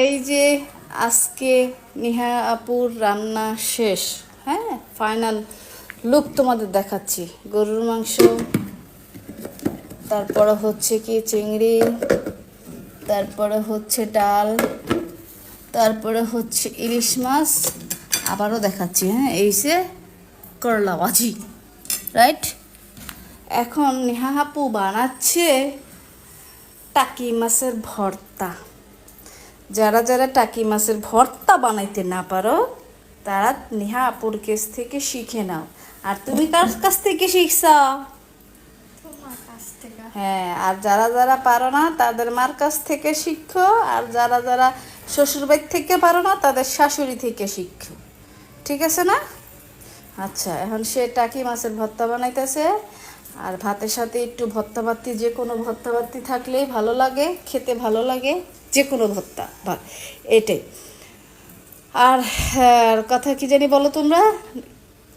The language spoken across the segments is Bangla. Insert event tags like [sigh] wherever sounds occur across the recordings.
এই যে আজকে নিহা আপুর রান্না শেষ হ্যাঁ? ফাইনাল লুক তোমাদের দেখাচ্ছি। গরুর মাংস, তারপরে হচ্ছে কি চিংড়ি, তারপরে হচ্ছে ডাল, তারপরে হচ্ছে ইলিশ মাছ, আবারও দেখাচ্ছি হ্যাঁ? এই সে করলা ভাজি রাইট এখন নেহা আপু বানাচ্ছে টাকি মাছের ভর্তা। যারা যারা টাকি মাছের ভর্তা বানাইতে না পারো তারা নেহা আপুর কাছ থেকে শিখে নাও। আর তুমি কার কাছ থেকে শিখছ? হ্যাঁ আর যারা যারা পারো না তাদের মার কাছ থেকে শিখো। আর যারা যারা শ্বশুরবাড়ি থেকে পারো না তাদের শাশুড়ি থেকে শিখো। ঠিক আছে না? আচ্ছা এখন সে টাকি মাছের ভর্তা বানাইতেছে। আর ভাতের সাথে একটু ভর্তা বাত্তি যে কোনো ভর্তা বাত্তি থাকলেই ভালো লাগে, খেতে ভালো লাগে, যে কোনো ভর্তা ভাত এটাই। আর আর কথা কি জানি বলো তোমরা?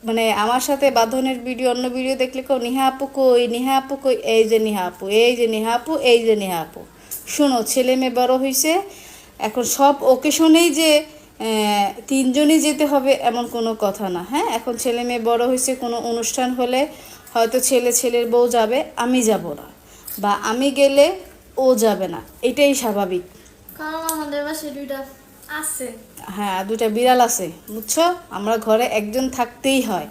মানে আমার সাথে বাঁধনের ভিডিও, অন্য ভিডিও দেখলে কেউ নিহা আপু কই, নিহা আপু কই? এই যে নিহা আপু, এই যে নিহা আপু, এই যে নিহা আপু। শোনো, ছেলে মেয়ে বড় হয়েছে এখন সব ওকেশনেই যে তিনজনই যেতে হবে এমন কোনো কথা না হ্যাঁ? এখন ছেলে মেয়ে বড় হয়েছে কোনো অনুষ্ঠান হলে হয়তো ছেলে ছেলের বউ যাবে আমি যাব না। বা আমি গেলে ও যাবে না। এটাই স্বাভাবিক। কারণ আমাদের বাসায় দুইটা আছে। হ্যাঁ দুটা বিড়াল আছে বুঝছ? আমরা ঘরে একজন থাকতেই হয়।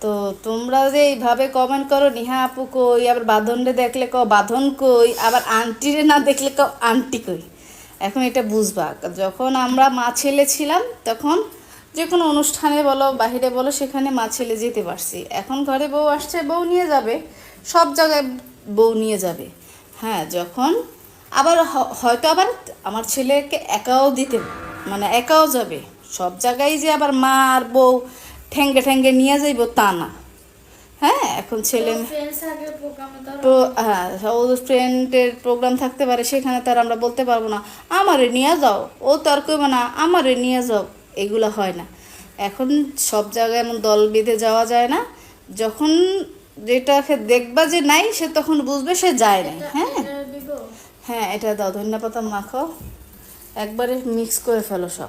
তো তোমরা যে এইভাবে কমেন্ট করো নিহা আপু কই? আবার বাঁধনরে দেখলে কও বাঁধন কই? আবার আন্টিরে না দেখলে কও আন্টি কই? এখন এটা বুঝবা। যখন আমরা মা ছেলে ছিলাম তখন যে কোনো অনুষ্ঠানে বলো বাহিরে বলো সেখানে মা ছেলে যেতে পারছি। এখন ঘরে বউ আসছে বউ নিয়ে যাবে সব জায়গায় বউ নিয়ে যাবে। হ্যাঁ যখন আবার হয়তো আবার আমার ছেলেকে একাও দিতে মানে একাও যাবে। সব জায়গায় যে আবার মা আর বউ ঠেঙ্গে ঠেঙ্গে নিয়ে যাইব তা না। হ্যাঁ এখন ছেলে হ্যাঁ ও ফ্রেন্ডের প্রোগ্রাম থাকতে পারে সেখানে তার আমরা বলতে পারব না। আমারে নিয়ে যাও ও তো আর কইবে না আমারে নিয়ে যাও এগুলো হয় না। এখন সব জায়গায় এমন দল বেঁধে যাওয়া যায় না। যখন যেটাকে দেখবা যে নাই সে তখন বুঝবে সে যায় নাই হ্যাঁ? হ্যাঁ এটা দাও ধনিয়া পাতা মাখো। একবারে মিক্স করে ফেলো সব।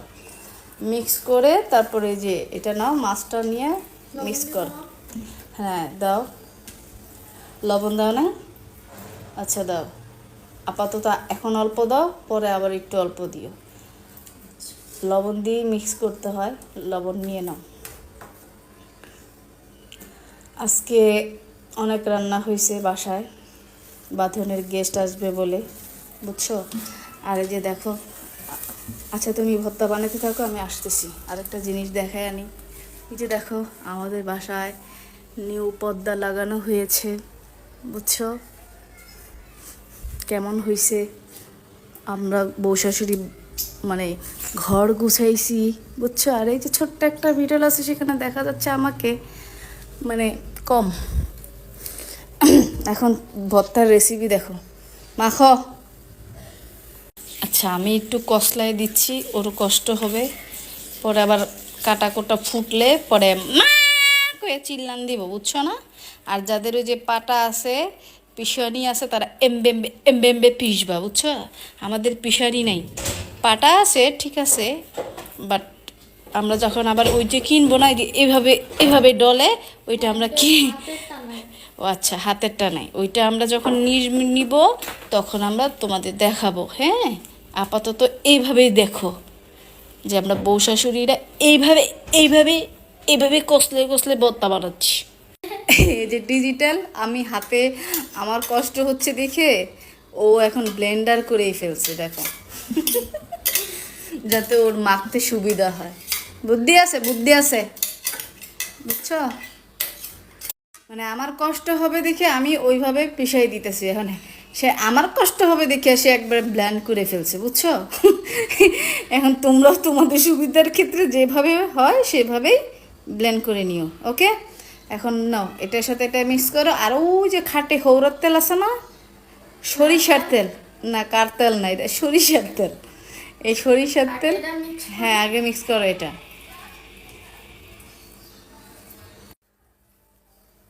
মিক্স করে তারপরে যে এটা নাও মাছটা নিয়ে মিক্স করো। হ্যাঁ দাও। লবণ দাও না? আচ্ছা দাও। আপাতত এখন অল্প দাও পরে আবার একটু অল্প দিও। লবণ দিয়ে মিক্স করতে হয়। লবণ নিয়ে নাও। আজকে অনেক রান্না হয়েছে বাসায়। বাঁধনের গেস্ট আসবে বলে, বুঝছ? আর যে দেখো আচ্ছা তুমি ভর্তা বানাতে থাকো, আমি আসতেছি। আরেকটা জিনিস দেখাই আনি। এই যে দেখো, আমাদের বাসায় নিউ পর্দা লাগানো হয়েছে, বুঝছ? কেমন হয়েছে আমরা বউ শাশুড়ি মানে ঘর গুছাইছি, বুঝছ? আর এই যে ছোট্ট একটা বিড়াল আছে সেখানে দেখা যাচ্ছে আমাকে মানে কম। [coughs] এখন ভর্তার রেসিপি দেখো। মাখো। আচ্ছা আমি একটু কষলায় দিচ্ছি, ওর কষ্ট হবে। পরে আবার কাটা কোটা ফুটলে পরে মা চিল্লান দিব, বুঝছ না? আর যাদের ওই যে পাটা আছে পিসানি আছে, তারা এমবেম্বে এমবেম্বে পিসবা বুঝছ? আমাদের পিসানি নেই। পাটা আছে, ঠিক আছে বাট আমরা যখন আবার ওই যে কিনবো না এভাবে এভাবে ডলে, ওইটা আমরা কি ও আচ্ছা হাতেরটা নাই। ওইটা আমরা যখন নিব, তখন আমরা তোমাদের দেখাবো হ্যাঁ? আপাতত এইভাবেই দেখো যে আমরা বউ শাশুড়িরা এইভাবে এইভাবে এইভাবে কষলে কষলে বত্তা বানাচ্ছি। এই যে ডিজিটাল, আমি হাতে আমার কষ্ট হচ্ছে দেখে ও এখন ব্লেন্ডার করেই ফেলছে, দেখো। যাতে ওর মাখতে সুবিধা হয়। বুদ্ধি আছে বুদ্ধি আছে। বুঝছ? মানে আমার কষ্ট হবে দেখে আমি ওইভাবে পিষাই দিতেছি এখানে। সে আমার কষ্ট হবে দেখে সে একবার ব্ল্যান্ড করে ফেলছে, বুঝছ? [laughs] এখন তোমরাও তোমাদের সুবিধার ক্ষেত্রে যেভাবে হয় সেভাবেই ব্ল্যান্ড করে নিও, ওকে? এখন নাও, এটার সাথে এটা মিক্স করো। আর ওই যে খাটে হৌরর তেল আছে না? সরিষার তেল। না, কার তেল না এটা? সরিষার তেল। এই সরিষার তেল? হ্যাঁ আগে মিক্স করো এটা।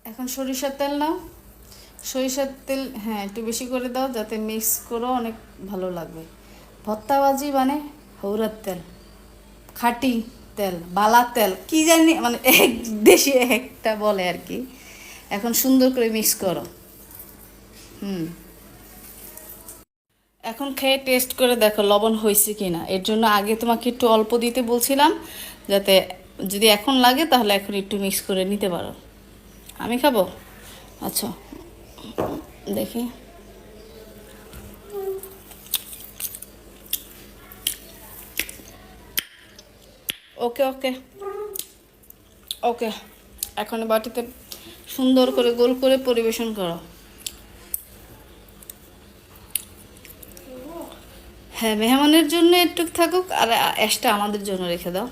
এখন সরিষার তেল নাও। সরিষার তেল হ্যাঁ একটু বেশি করে দাও যাতে মিক্স করো অনেক ভালো লাগবে। ভর্তাবাজি মানে হৌরার তেল খাটি তেল বালা তেল কি জানি মানে এক দেশে একটা বলে আর কি। এখন সুন্দর করে মিক্স করো। হুম। এখন খেয়ে টেস্ট করে দেখো লবণ হয়েছে কি না এর জন্য আগে তোমাকে একটু অল্প দিতে বলছিলাম, যাতে যদি এখন লাগে তাহলে এখন একটু মিক্স করে নিতে পারো। আমি খাব? আচ্ছা দেখি। ওকে ওকে। ওকে, এখন বাটিতে সুন্দর করে গোল করে পরিবেশন করো। হ্যাঁ মেহমানের জন্য একটু থাকুক, আর অ্যাশটা আমাদের জন্য রেখে দাও।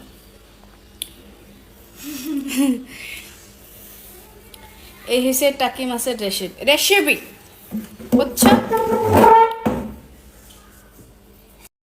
এই হিসেবে টাকি মাছের রেসিপি রেসিপি